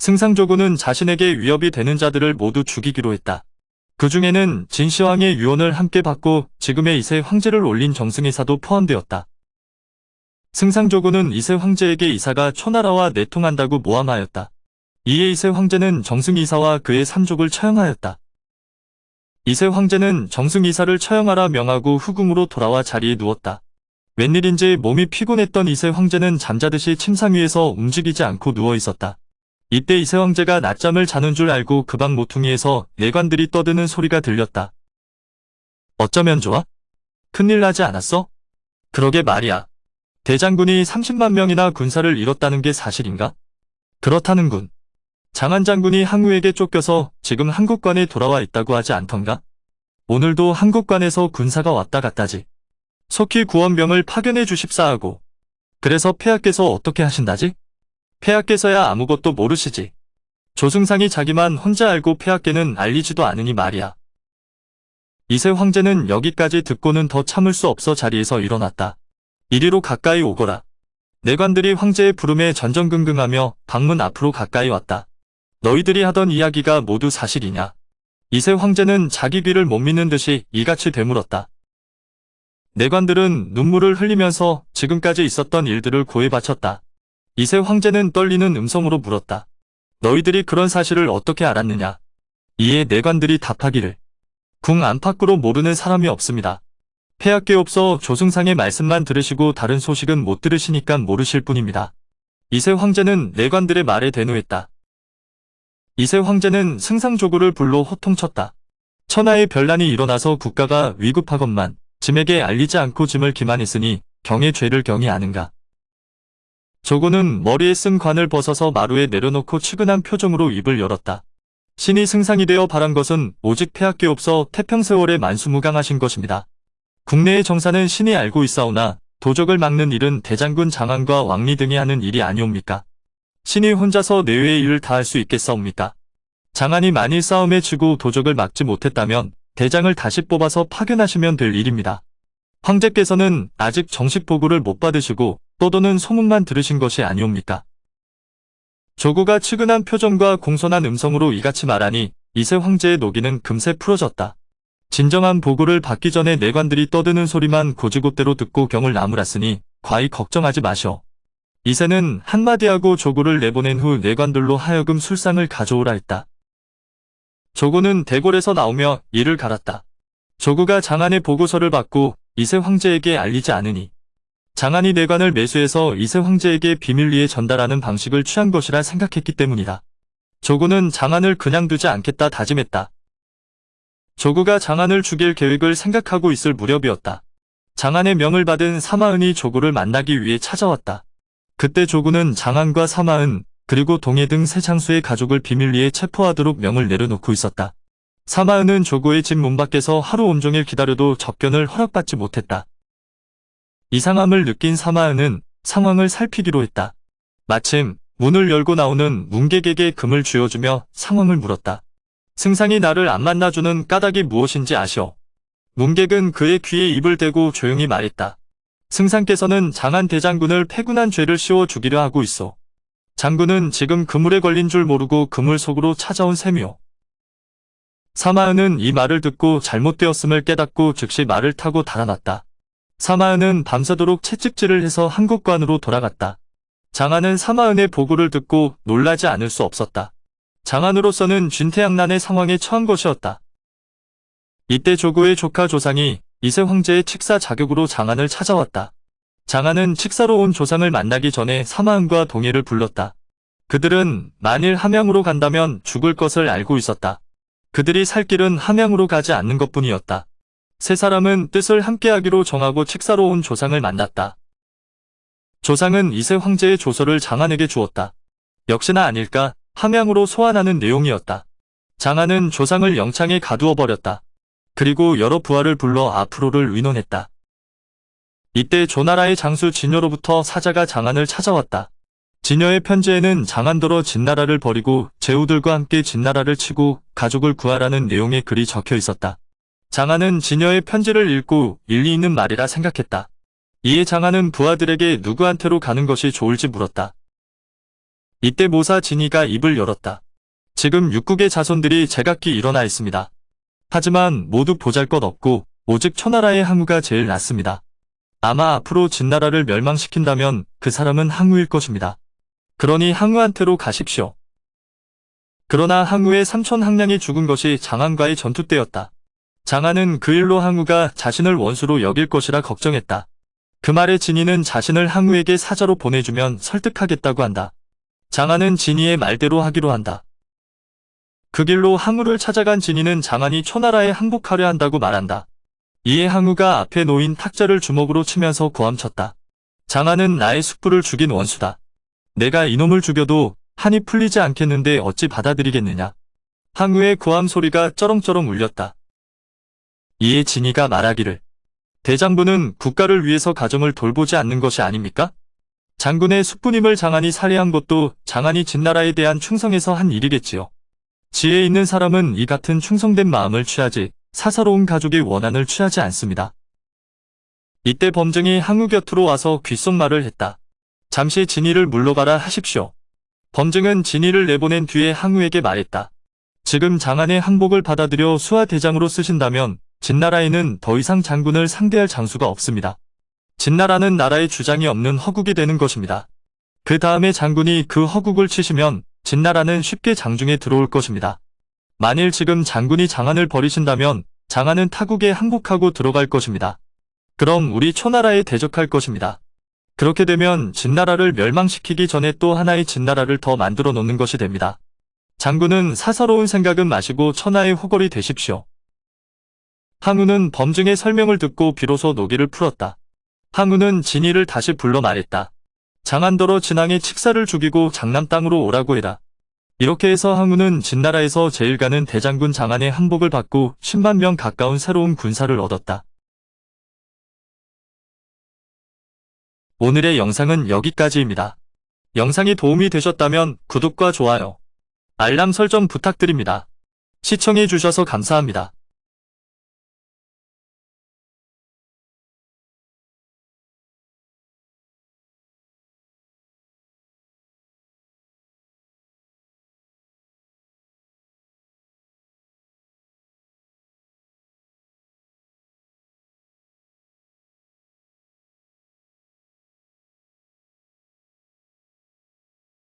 승상조군은 자신에게 위협이 되는 자들을 모두 죽이기로 했다. 그 중에는 진시황의 유언을 함께 받고 지금의 이세 황제를 올린 정승이사도 포함되었다. 승상조군은 이세 황제에게 이사가 초나라와 내통한다고 모함하였다. 이에 이세 황제는 정승이사와 그의 삼족을 처형하였다. 이세 황제는 정승이사를 처형하라 명하고 후궁으로 돌아와 자리에 누웠다. 웬일인지 몸이 피곤했던 이세 황제는 잠자듯이 침상 위에서 움직이지 않고 누워 있었다. 이때 이세 황제가 낮잠을 자는 줄 알고 그 방 모퉁이에서 내관들이 떠드는 소리가 들렸다. 어쩌면 좋아? 큰일 나지 않았어? 그러게 말이야. 대장군이 30만 명이나 군사를 잃었다는 게 사실인가? 그렇다는군. 장한 장군이 항우에게 쫓겨서 지금 한국관에 돌아와 있다고 하지 않던가? 오늘도 한국관에서 군사가 왔다 갔다지. 속히 구원병을 파견해 주십사하고. 그래서 폐하께서 어떻게 하신다지? 폐하께서야 아무것도 모르시지. 조승상이 자기만 혼자 알고 폐하께는 알리지도 않으니 말이야. 이세 황제는 여기까지 듣고는 더 참을 수 없어 자리에서 일어났다. 이리로 가까이 오거라. 내관들이 황제의 부름에 전전긍긍하며 방문 앞으로 가까이 왔다. 너희들이 하던 이야기가 모두 사실이냐? 이세 황제는 자기 귀를 못 믿는 듯이 이같이 되물었다. 내관들은 눈물을 흘리면서 지금까지 있었던 일들을 고해 바쳤다. 이세 황제는 떨리는 음성으로 물었다. 너희들이 그런 사실을 어떻게 알았느냐? 이에 내관들이 답하기를. 궁 안팎으로 모르는 사람이 없습니다. 폐하께 없어 조승상의 말씀만 들으시고 다른 소식은 못 들으시니까 모르실 뿐입니다. 이세 황제는 내관들의 말에 대노했다. 이세 황제는 승상조구를 불러 호통쳤다. 천하의 변란이 일어나서 국가가 위급하건만 짐에게 알리지 않고 짐을 기만했으니 경의 죄를 경이 아는가. 조구는 머리에 쓴 관을 벗어서 마루에 내려놓고 측은한 표정으로 입을 열었다. 신이 승상이 되어 바란 것은 오직 폐하께 없어 태평세월에 만수무강하신 것입니다. 국내의 정사는 신이 알고 있사오나 도적을 막는 일은 대장군 장안과 왕리 등이 하는 일이 아니옵니까? 신이 혼자서 내외의 일을 다 할 수 있겠사옵니까? 장안이 만일 싸움에 지고 도적을 막지 못했다면 대장을 다시 뽑아서 파견하시면 될 일입니다. 황제께서는 아직 정식 보고를 못 받으시고 떠도는 소문만 들으신 것이 아니옵니까? 조구가 측은한 표정과 공손한 음성으로 이같이 말하니 이세 황제의 노기는 금세 풀어졌다. 진정한 보고를 받기 전에 내관들이 떠드는 소리만 고지곳대로 듣고 경을 나무랐으니 과히 걱정하지 마셔. 이세는 한마디 하고 조구를 내보낸 후 내관들로 하여금 술상을 가져오라 했다. 조구는 대궐에서 나오며 이를 갈았다. 조구가 장안의 보고서를 받고 이세 황제에게 알리지 않으니 장안이 내관을 매수해서 이세 황제에게 비밀리에 전달하는 방식을 취한 것이라 생각했기 때문이다. 조구는 장안을 그냥 두지 않겠다 다짐했다. 조구가 장안을 죽일 계획을 생각하고 있을 무렵이었다. 장안의 명을 받은 사마은이 조구를 만나기 위해 찾아왔다. 그때 조구는 장안과 사마은 그리고 동해 등 세 장수의 가족을 비밀리에 체포하도록 명을 내려놓고 있었다. 사마은은 조구의 집 문 밖에서 하루 온종일 기다려도 접견을 허락받지 못했다. 이상함을 느낀 사마은은 상황을 살피기로 했다. 마침 문을 열고 나오는 문객에게 금을 쥐어주며 상황을 물었다. 승상이 나를 안 만나주는 까닭이 무엇인지 아시오. 문객은 그의 귀에 입을 대고 조용히 말했다. 승상께서는 장안 대장군을 패군한 죄를 씌워 죽이려 하고 있어. 장군은 지금 그물에 걸린 줄 모르고 그물 속으로 찾아온 셈이오. 사마은은 이 말을 듣고 잘못되었음을 깨닫고 즉시 말을 타고 달아났다. 사마은은 밤새도록 채찍질을 해서 한국관으로 돌아갔다. 장안은 사마은의 보고를 듣고 놀라지 않을 수 없었다. 장안으로서는 쥔태양난의 상황에 처한 것이었다. 이때 조구의 조카 조상이 이세 황제의 칙사 자격으로 장안을 찾아왔다. 장안은 칙사로 온 조상을 만나기 전에 사마은과 동해를 불렀다. 그들은 만일 함양으로 간다면 죽을 것을 알고 있었다. 그들이 살 길은 함양으로 가지 않는 것뿐이었다. 세 사람은 뜻을 함께하기로 정하고 칙사로 온 조상을 만났다. 조상은 이세 황제의 조서를 장안에게 주었다. 역시나 아닐까 함양으로 소환하는 내용이었다. 장안은 조상을 영창에 가두어 버렸다. 그리고 여러 부하를 불러 앞으로를 의논했다. 이때 조나라의 장수 진여로부터 사자가 장안을 찾아왔다. 진여의 편지에는 장안더러 진나라를 버리고 제후들과 함께 진나라를 치고 가족을 구하라는 내용의 글이 적혀 있었다. 장안은 진여의 편지를 읽고 일리 있는 말이라 생각했다. 이에 장안은 부하들에게 누구한테로 가는 것이 좋을지 물었다. 이때 모사 진이가 입을 열었다. 지금 육국의 자손들이 제각기 일어나 있습니다. 하지만 모두 보잘것 없고 오직 초나라의 항우가 제일 낫습니다. 아마 앞으로 진나라를 멸망시킨다면 그 사람은 항우일 것입니다. 그러니 항우한테로 가십시오. 그러나 항우의 삼촌 항량이 죽은 것이 장안과의 전투 때였다. 장안은 그 일로 항우가 자신을 원수로 여길 것이라 걱정했다. 그 말에 진이는 자신을 항우에게 사자로 보내주면 설득하겠다고 한다. 장안은 진이의 말대로 하기로 한다. 그 길로 항우를 찾아간 진이는 장안이 초나라에 항복하려 한다고 말한다. 이에 항우가 앞에 놓인 탁자를 주먹으로 치면서 고함쳤다. 장안은 나의 숙부를 죽인 원수다. 내가 이놈을 죽여도 한이 풀리지 않겠는데 어찌 받아들이겠느냐. 항우의 고함 소리가 쩌렁쩌렁 울렸다. 이에 진이가 말하기를 대장부는 국가를 위해서 가정을 돌보지 않는 것이 아닙니까? 장군의 숙부님을 장안이 살해한 것도 장안이 진나라에 대한 충성에서 한 일이겠지요. 지혜 있는 사람은 이 같은 충성된 마음을 취하지 사사로운 가족의 원한을 취하지 않습니다. 이때 범증이 항우 곁으로 와서 귓속말을 했다. 잠시 진이를 물러가라 하십시오. 범증은 진이를 내보낸 뒤에 항우에게 말했다. 지금 장안의 항복을 받아들여 수하 대장으로 쓰신다면 진나라에는 더 이상 장군을 상대할 장수가 없습니다. 진나라는 나라의 주장이 없는 허국이 되는 것입니다. 그 다음에 장군이 그 허국을 치시면 진나라는 쉽게 장중에 들어올 것입니다. 만일 지금 장군이 장안을 버리신다면 장안은 타국에 항복하고 들어갈 것입니다. 그럼 우리 초나라에 대적할 것입니다. 그렇게 되면 진나라를 멸망시키기 전에 또 하나의 진나라를 더 만들어 놓는 것이 됩니다. 장군은 사사로운 생각은 마시고 천하의 호걸이 되십시오. 항우는 범증의 설명을 듣고 비로소 노기를 풀었다. 항우는 진이를 다시 불러 말했다. 장안더러 진앙의 칙사를 죽이고 장남 땅으로 오라고 해라. 이렇게 해서 항우는 진나라에서 제일 가는 대장군 장안의 항복을 받고 10만 명 가까운 새로운 군사를 얻었다. 오늘의 영상은 여기까지입니다. 영상이 도움이 되셨다면 구독과 좋아요, 알람 설정 부탁드립니다. 시청해주셔서 감사합니다.